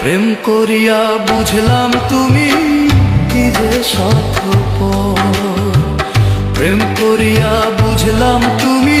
প্রেম করিয়া বুঝলাম তুমি কি যে সত্য প্রেম করিয়া বুঝলাম তুমি